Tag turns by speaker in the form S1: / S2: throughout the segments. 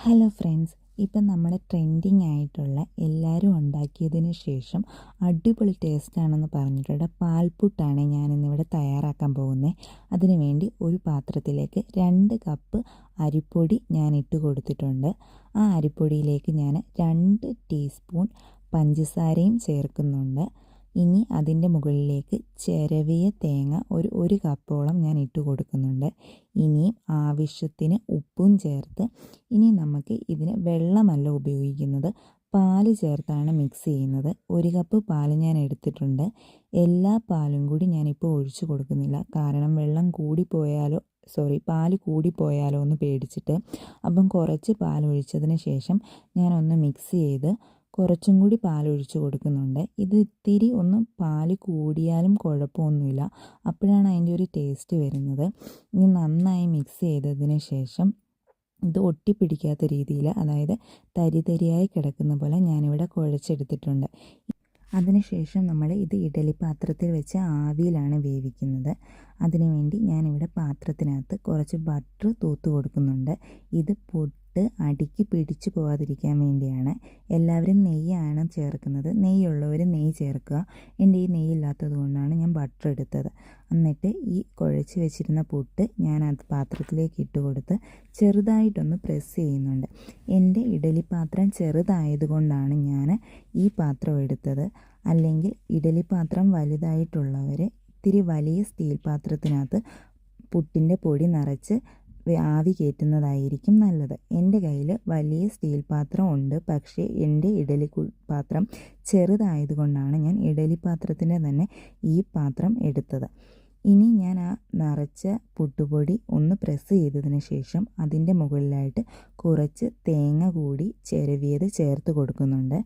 S1: Hello friends ഇപ്പം നമ്മുടെ trending ആയിട്ടുള്ള എല്ലാവരും ഉണ്ടാക്കിയതിന് ശേഷം അടിപൊളി ടേസ്റ്റാണെന്ന് പറഞ്ഞിട്ടുള്ള പാൽപ്പുട്ടാണ് ഞാനിന്നിവിടെ തയ്യാറാക്കാൻ പോകുന്നത് അതിനു വേണ്ടി ഒരു പാത്രത്തിലേക്ക് രണ്ട് കപ്പ് അരിപ്പൊടി ഞാൻ ഇട്ട് കൊടുത്തിട്ടുണ്ട്. ആ അരിപ്പൊടിയിലേക്ക് ഞാൻ രണ്ട് ടീസ്പൂൺ പഞ്ചസാരയും ചേർക്കുന്നുണ്ട്. ഇനി അതിന്റെ മുകളിലേക്ക് ചിരവിയ തേങ്ങ ഒരു ഒരു കപ്പോളം ഞാൻ ഇട്ട് കൊടുക്കുന്നുണ്ട്. ഇനിയും ആവശ്യത്തിന് ഉപ്പും ചേർത്ത് ഇനി നമുക്ക് ഇതിന് വെള്ളമല്ല ഉപയോഗിക്കുന്നത് പാൽ ചേർത്താണ് മിക്സ് ചെയ്യുന്നത്. ഒരു കപ്പ് പാൽ ഞാൻ എടുത്തിട്ടുണ്ട്. എല്ലാ പാലും കൂടി ഞാനിപ്പോൾ ഒഴിച്ചു കൊടുക്കുന്നില്ല. കാരണം വെള്ളം കൂടിപ്പോയാലോ സോറി പാൽ കൂടിപ്പോയാലോ എന്ന് പേടിച്ചിട്ട്. അപ്പം കുറച്ച് പാൽ ഒഴിച്ചതിന് ശേഷം ഞാനൊന്ന് മിക്സ് ചെയ്ത് കുറച്ചും കൂടി പാലൊഴിച്ച് കൊടുക്കുന്നുണ്ട്. ഇത് ഇത്തിരി ഒന്ന് പാൽ കൂടിയാലും കുഴപ്പമൊന്നുമില്ല. അപ്പോഴാണ് അതിന്റെ ഒരു ടേസ്റ്റ് വരുന്നത്. ഇനി നന്നായി മിക്സ് ചെയ്തതിന് ശേഷം ഇത് ഒട്ടിപ്പിടിക്കാത്ത രീതിയിൽ അതായത് തരി തരിയായി കിടക്കുന്ന പോലെ ഞാനിവിടെ കുഴച്ചെടുത്തിട്ടുണ്ട്. അതിനുശേഷം നമ്മൾ ഇത് ഇഡലി പാത്രത്തിൽ വെച്ച് ആവിയിലാണ് വേവിക്കുന്നത്. അതിനുവേണ്ടി ഞാനിവിടെ പാത്രത്തിനകത്ത് കുറച്ച് ബട്ടർ തൂത്ത് കൊടുക്കുന്നുണ്ട്. ഇത് പൊട്ട് അടിക്ക് പിടിച്ചു പോകാതിരിക്കാൻ വേണ്ടിയാണ് എല്ലാവരും നെയ്യാണ് ചേർക്കുന്നത്. നെയ്യുള്ളവർ നെയ്യ് ചേർക്കുക. എന്റെ ഈ നെയ്യില്ലാത്തത് കൊണ്ടാണ് ഞാൻ ബട്ടർ എടുത്തത്. എന്നിട്ട് ഈ കുഴച്ച് വെച്ചിരുന്ന പുട്ട് ഞാൻ അത് പാത്രത്തിലേക്ക് ഇട്ട് കൊടുത്ത് ചെറുതായിട്ടൊന്ന് പ്രസ് ചെയ്യുന്നുണ്ട്. എന്റെ ഇഡലി പാത്രം ചെറുതായതുകൊണ്ടാണ് ഞാൻ ഈ പാത്രം എടുത്തത്. അല്ലെങ്കിൽ ഇഡലി പാത്രം വലുതായിട്ടുള്ളവർ ഇത്തിരി വലിയ സ്റ്റീൽ പാത്രത്തിനകത്ത് പുട്ടിന്റെ പൊടി നിറച്ച് ആവി കയറ്റുന്നതായിരിക്കും നല്ലത്. എന്റെ കയ്യിൽ വലിയ സ്റ്റീൽ പാത്രം ഉണ്ട്. പക്ഷേ എന്റെ ഇഡലി പാത്രം ചെറുതായതുകൊണ്ടാണ് ഞാൻ ഇഡലി പാത്രത്തിന്റെ തന്നെ ഈ പാത്രം എടുത്തത്. ഇനി ഞാൻ ആ നിറച്ച പുട്ടുപൊടി ഒന്ന് പ്രസ് ചെയ്തതിന് ശേഷം അതിന്റെ മുകളിലായിട്ട് കുറച്ച് തേങ്ങ കൂടി ചിരവിയത് ചേർത്ത് കൊടുക്കുന്നുണ്ട്.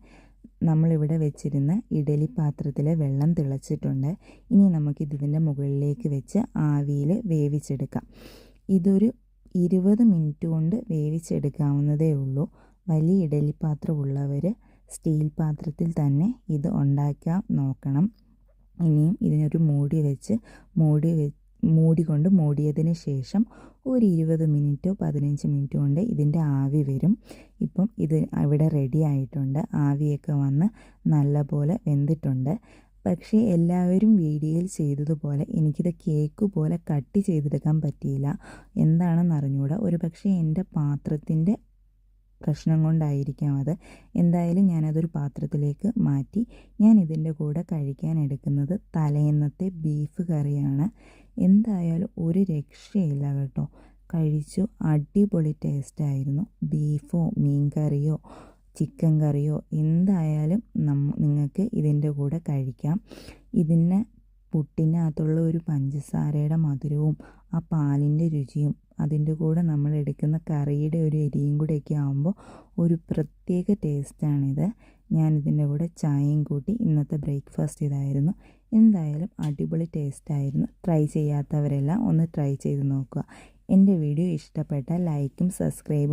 S1: നമ്മളിവിടെ വെച്ചിരുന്ന ഇഡലി പാത്രത്തിലെ വെള്ളം തിളച്ചിട്ടുണ്ട്. ഇനി നമുക്കിതിന്റെ മുകളിലേക്ക് വെച്ച് ആവിയിൽ വേവിച്ചെടുക്കാം. ഇതൊരു ഇരുപത് മിനിറ്റ് കൊണ്ട് വേവിച്ചെടുക്കാവുന്നതേ ഉള്ളൂ. വലിയ ഇഡലിപ്പാത്രം ഉള്ളവർ സ്റ്റീൽ പാത്രത്തിൽ തന്നെ ഇത് ഉണ്ടാക്കാൻ നോക്കണം. ഇനിയും ഇതിനൊരു മൂടി വെച്ച് മൂടി വെ മൂടി കൊണ്ട് മൂടിയതിന് ശേഷം ഒരു ഇരുപത് മിനിറ്റോ പതിനഞ്ച് മിനിറ്റോ കൊണ്ട് ഇതിന്റെ ആവി വരും. ഇപ്പം ഇത് ഇവിടെ റെഡി ആയിട്ടുണ്ട്. ആവിയൊക്കെ വന്ന് നല്ലപോലെ വെന്തിട്ടുണ്ട്. പക്ഷേ എല്ലാവരും വീഡിയോയിൽ ചെയ്തതുപോലെ എനിക്കിത് കേക്ക് പോലെ കട്ട് ചെയ്തെടുക്കാൻ പറ്റിയില്ല. എന്താണെന്ന് അറിഞ്ഞുകൂടാ ഒരു പക്ഷേ എന്റെ പാത്രത്തിന്റെ പ്രശ്നം കൊണ്ടായിരിക്കാം അത്. എന്തായാലും ഞാനതൊരു പാത്രത്തിലേക്ക് മാറ്റി. ഞാൻ ഇതിന്റെ കൂടെ കഴിക്കാൻ എടുക്കുന്നത് തലേന്നത്തെ ബീഫ് കറിയാണ്. എന്തായാലും ഒരു രക്ഷയില്ല കേട്ടോ. കഴിച്ചു. അടിപൊളി ടേസ്റ്റായിരുന്നു. ബീഫോ മീൻ കറിയോ ചിക്കൻ കറിയോ എന്തായാലും നമ്മ നിങ്ങൾക്ക് ഇതിന്റെ കൂടെ കഴിക്കാം. ഇതിന് പുട്ടിനകത്തുള്ള ഒരു പഞ്ചസാരയുടെ മധുരവും ആ പാലിന്റെ രുചിയും അതിന്റെ കൂടെ നമ്മൾ എടുക്കുന്ന കറിയുടെ ഒരു എരിയും കൂടെയൊക്കെ ആകുമ്പോൾ ഒരു പ്രത്യേക ടേസ്റ്റാണിത്. ഞാനിതിന്റെ കൂടെ ചായയും കൂട്ടി ഇന്നത്തെ ബ്രേക്ക്ഫാസ്റ്റ് ഇതായിരുന്നു. എന്തായാലും അടിപൊളി ടേസ്റ്റായിരുന്നു. ട്രൈ ചെയ്യാത്തവരെല്ലാം ഒന്ന് ട്രൈ ചെയ്ത് നോക്കുക. എന്റെ വീഡിയോ ഇഷ്ടപ്പെട്ടാൽ ലൈക്കും സബ്സ്ക്രൈബും